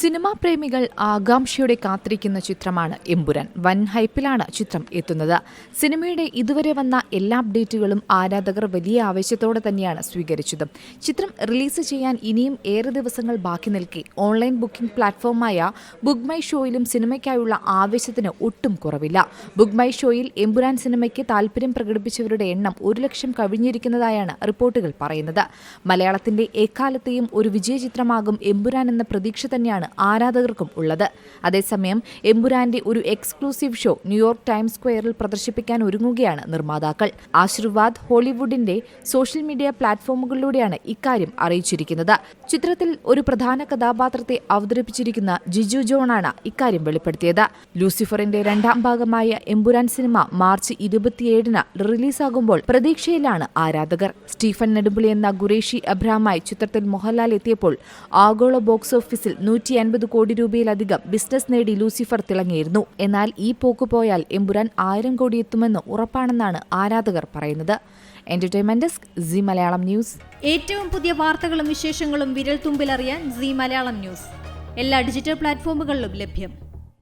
Cinema പ്രേമികൾ ആകാംക്ഷയോടെ കാത്തിരിക്കുന്ന ചിത്രമാണ് എമ്പുരാൻ. വൻ ഹൈപ്പിലാണ് ചിത്രം എത്തുന്നത്. സിനിമയുടെ ഇതുവരെ വന്ന എല്ലാ അപ്ഡേറ്റുകളും ആരാധകർ വലിയ ആവേശത്തോടെ തന്നെയാണ് സ്വീകരിച്ചത്. ചിത്രം റിലീസ് ചെയ്യാൻ ഇനിയും ഏറെ ദിവസങ്ങൾ ബാക്കി നിൽക്കെ ഓൺലൈൻ ബുക്കിംഗ് പ്ലാറ്റ്ഫോമായ ബുക്ക് മൈ ഷോയിലും സിനിമയ്ക്കായുള്ള ആവേശത്തിന് ഒട്ടും കുറവില്ല. ബുക്ക് മൈ ഷോയിൽ എമ്പുരാൻ സിനിമയ്ക്ക് താല്പര്യം പ്രകടിപ്പിച്ചവരുടെ എണ്ണം ഒരു ലക്ഷം കവിഞ്ഞിരിക്കുന്നതായാണ് റിപ്പോർട്ടുകൾ പറയുന്നത്. മലയാളത്തിന്റെ എക്കാലത്തെയും ഒരു വിജയ ചിത്രമാകും എമ്പുരാൻ എന്ന പ്രതീക്ഷ തന്നെയാണ് ആരാധകർക്കും ഉള്ളത്. അതേസമയം എമ്പുരാന്റെ ഒരു എക്സ്ക്ലൂസീവ് ഷോ ന്യൂയോർക്ക് ടൈംസ് സ്ക്വയറിൽ പ്രദർശിപ്പിക്കാൻ ഒരുങ്ങുകയാണ് നിർമ്മാതാക്കൾ. ആശീർവാദ് ഹോളിവുഡിന്റെ സോഷ്യൽ മീഡിയ പ്ലാറ്റ്ഫോമുകളിലൂടെയാണ് ഇക്കാര്യം അറിയിച്ചിരിക്കുന്നത്. ചിത്രത്തിൽ ഒരു പ്രധാന കഥാപാത്രത്തെ അവതരിപ്പിച്ചിരിക്കുന്ന ജിജു ജോണാണ് ഇക്കാര്യം വെളിപ്പെടുത്തിയത്. ലൂസിഫറിന്റെ രണ്ടാം ഭാഗമായ എമ്പുരാൻ സിനിമ മാർച്ച് ഇരുപത്തിയേഴിന് റിലീസാകുമ്പോൾ പ്രതീക്ഷയിലാണ് ആരാധകർ. സ്റ്റീഫൻ നെടുമ്പുളി എന്ന ഗുരേഷി അബ്രഹാമായി ചിത്രത്തിൽ മോഹൻലാൽ എത്തിയപ്പോൾ ആഗോള ബോക്സ് ഓഫീസിൽ നൂറ്റി അൻപത് കോടി രൂപയിലധികം ബിസിനസ് നേടി ലൂസിഫർ തിളങ്ങിയിരുന്നു. എന്നാൽ ഈ പോക്ക് പോയാൽ എമ്പുരാൻ ആയിരം കോടി എത്തുമെന്ന് ഉറപ്പാണെന്നാണ് ആരാധകർ പറയുന്നത്. Entertainment desk C Malayalam news. ഏറ്റവും പുതിയ വാർത്തകളും വിശേഷങ്ങളും വിരൽ തുമ്പിലറിയാൻ സി മലയാളം ന്യൂസ്. എല്ലാ ഡിജിറ്റൽ പ്ലാറ്റ്ഫോമുകളിലും ലഭ്യം.